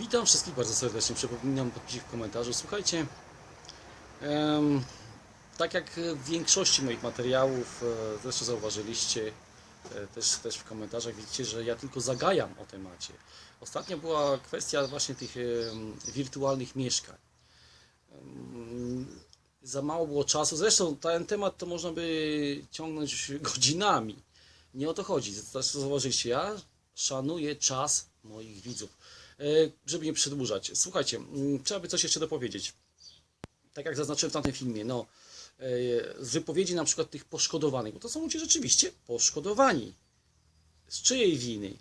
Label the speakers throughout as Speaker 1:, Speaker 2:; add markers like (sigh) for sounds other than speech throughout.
Speaker 1: Witam wszystkich bardzo serdecznie. Przypominam podpisie w komentarzu. Słuchajcie, tak jak w większości moich materiałów, zresztą zauważyliście e, też, też w komentarzach, widzicie, że ja tylko zagajam o temacie. Ostatnio była kwestia właśnie tych wirtualnych mieszkań. Za mało było czasu. Zresztą ten temat to można by ciągnąć godzinami. Nie o to chodzi. Zresztą zauważyliście, ja szanuję czas moich widzów. E, Żeby nie przedłużać. Słuchajcie, trzeba by coś jeszcze dopowiedzieć. Tak jak zaznaczyłem w tamtym filmie, no, e, z wypowiedzi na przykład tych poszkodowanych, bo to są ludzie rzeczywiście poszkodowani. Z czyjej winy?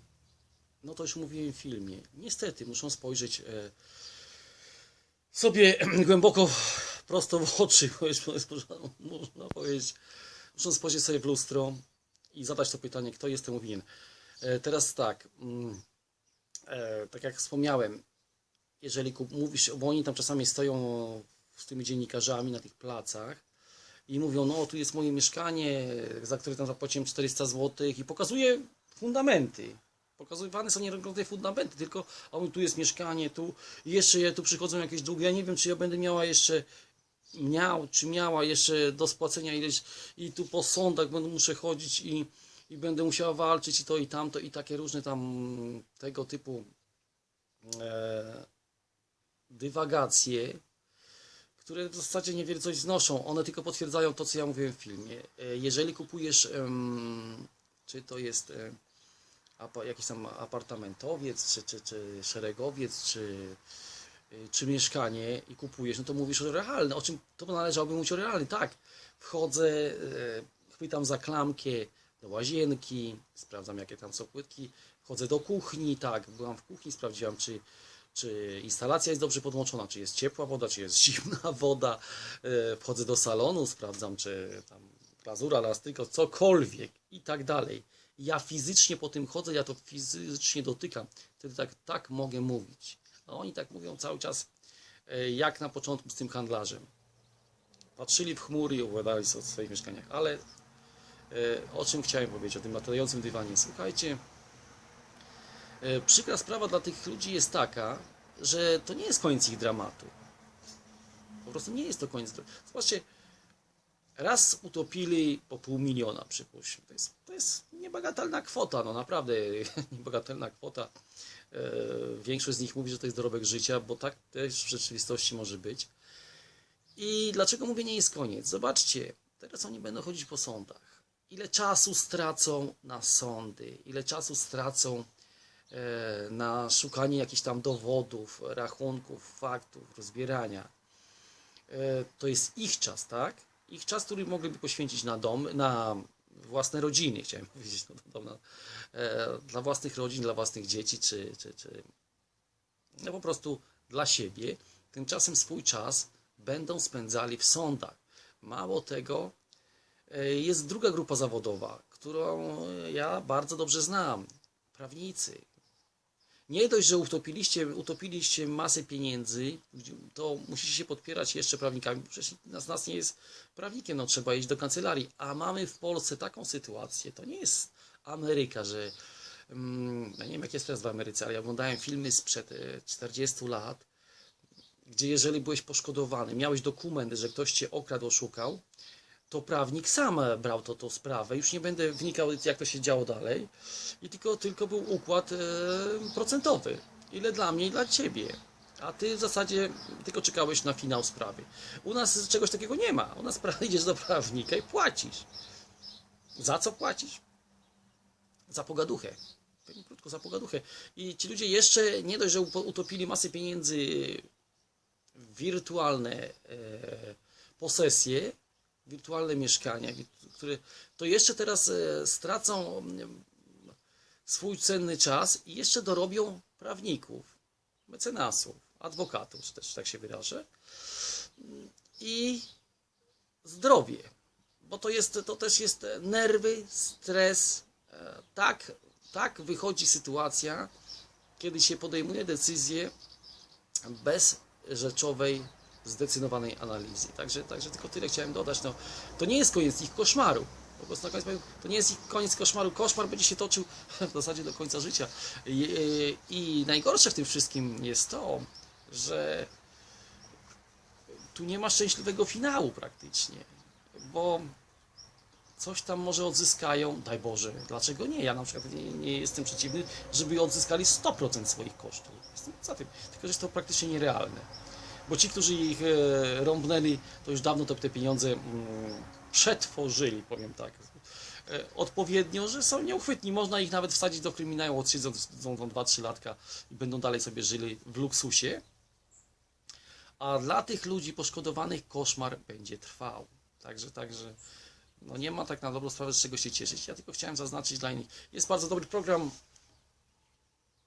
Speaker 1: No to już mówiłem w filmie. Niestety muszą spojrzeć e, sobie (clears throat) głęboko prosto w oczy, już można powiedzieć, muszą spojrzeć sobie w lustro i zadać to pytanie, kto jest temu winien. Teraz tak, mm, tak jak wspomniałem, jeżeli mówisz, bo oni tam czasami stoją z tymi dziennikarzami na tych placach i mówią, no tu jest moje mieszkanie, za które tam zapłaciłem 400 zł i pokazuje fundamenty. Pokazywane są nieregularne fundamenty, tylko mówię, tu jest mieszkanie, tu jeszcze je- tu przychodzą jakieś długi. Ja nie wiem, czy ja będę miała jeszcze miał, czy miała jeszcze do spłacenia ileś i tu po sądach będę muszę chodzić i, i będę musiała walczyć i to i tamto i takie różne tam tego typu e, dywagacje, które w zasadzie niewiele coś znoszą. One tylko potwierdzają to, co ja mówiłem w filmie. E, Jeżeli kupujesz, em, czy to jest e, apa, jakiś tam apartamentowiec, czy, czy, czy szeregowiec, czy, y, czy mieszkanie i kupujesz, no to mówisz o realne, o czym to należałoby mówić o realny. Tak, wchodzę, e, chwytam za klamkę do łazienki, sprawdzam jakie tam są płytki, wchodzę do kuchni, tak, byłam w kuchni, sprawdziłam czy, czy instalacja jest dobrze podłączona, czy jest ciepła woda, czy jest (laughs) zimna woda, e, wchodzę do salonu, sprawdzam czy tam glazura, elastyko, cokolwiek i tak dalej. Ja fizycznie po tym chodzę, ja to fizycznie dotykam, wtedy tak, tak mogę mówić. A oni tak mówią cały czas, e, jak na początku z tym handlarzem. Patrzyli w chmury i opowiadali o swoich mieszkaniach, ale o czym chciałem powiedzieć, o tym latającym dywanie. Słuchajcie, e, przykra sprawa dla tych ludzi jest taka, że to nie jest koniec ich dramatu. Po prostu nie jest to koniec. Zobaczcie, raz utopili po pół miliona, przypuśćmy. To jest, to jest niebagatelna kwota, no naprawdę (laughs) niebagatelna kwota. E, Większość z nich mówi, że to jest dorobek życia, bo tak też w rzeczywistości może być. I dlaczego mówię, nie jest koniec? Zobaczcie, teraz oni będą chodzić po sądach. Ile czasu stracą na sądy, ile czasu stracą e, na szukanie jakichś tam dowodów, rachunków, faktów, rozbierania. E, To jest ich czas, tak? Ich czas, który mogliby poświęcić na dom, na własne rodziny, chciałem (laughs) powiedzieć, no, na, e, dla własnych rodzin, dla własnych dzieci, czy, czy, czy no po prostu dla siebie. Tymczasem swój czas będą spędzali w sądach. Mało tego, jest druga grupa zawodowa, którą ja bardzo dobrze znam. Prawnicy. Nie dość, że utopiliście, utopiliście masę pieniędzy, to musicie się podpierać jeszcze prawnikami, przecież nas, nas nie jest prawnikiem, no trzeba iść do kancelarii. A mamy w Polsce taką sytuację, to nie jest Ameryka, że mm, ja nie wiem jak jest teraz w Ameryce, ale ja oglądałem filmy sprzed e, 40 lat, gdzie jeżeli byłeś poszkodowany, miałeś dokument, że ktoś cię okradł, oszukał, to prawnik sam brał to, tą sprawę. Już nie będę wnikał, jak to się działo dalej. I tylko, tylko był układ e, procentowy. Ile dla mnie i dla ciebie. A ty w zasadzie tylko czekałeś na finał sprawy. U nas czegoś takiego nie ma. U nas (laughs) idziesz do prawnika i płacisz. Za co płacisz? Za pogaduchę. Powiem krótko, za pogaduchę. I ci ludzie jeszcze nie dość, że utopili masę pieniędzy w wirtualne e, posesje, wirtualne mieszkania, które to jeszcze teraz e, stracą mm, swój cenny czas i jeszcze dorobią prawników, mecenasów, adwokatów, czy też tak się wyrażę, i zdrowie, bo to, jest, to też jest nerwy, stres. e, Tak, tak wychodzi sytuacja, kiedy się podejmuje decyzję bez rzeczowej, zdecydowanej analizy. Także, także tylko tyle chciałem dodać. No, to nie jest koniec ich koszmaru. Po prostu na koniec to nie jest ich koniec koszmaru. Koszmar będzie się toczył (laughs) w zasadzie do końca życia. I, i najgorsze w tym wszystkim jest to, że tu nie ma szczęśliwego finału praktycznie, bo coś tam może odzyskają, daj Boże, dlaczego nie? Ja na przykład nie, nie jestem przeciwny, żeby odzyskali 100% swoich kosztów. Jestem za tym, tylko że jest to praktycznie nierealne. Bo ci, którzy ich e, rąbnęli, to już dawno to te pieniądze mm, przetworzyli, powiem tak. E, odpowiednio, że są nieuchwytni. Można ich nawet wsadzić do kryminału, odsiedzą tą 2-3 latka i będą dalej sobie żyli w luksusie. A dla tych ludzi poszkodowanych koszmar będzie trwał. Także, także no nie ma tak na dobrą sprawę z czego się cieszyć. Ja tylko chciałem zaznaczyć dla innych. Jest bardzo dobry program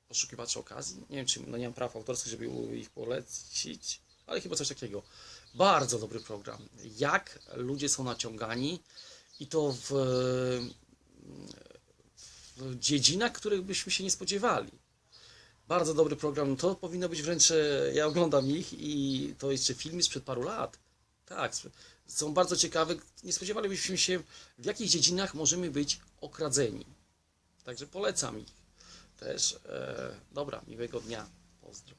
Speaker 1: poszukiwaczy okazji. Nie wiem, czy no nie mam praw autorskich, żeby ich polecić, ale chyba coś takiego. Bardzo dobry program. Jak ludzie są naciągani i to w, w dziedzinach, których byśmy się nie spodziewali. Bardzo dobry program. To powinno być wręcz. e, Ja oglądam ich i to jeszcze filmy sprzed paru lat. Tak, są bardzo ciekawe. Nie spodziewalibyśmy się, w jakich dziedzinach możemy być okradzeni. Także polecam ich też. E, dobra, miłego dnia. Pozdro.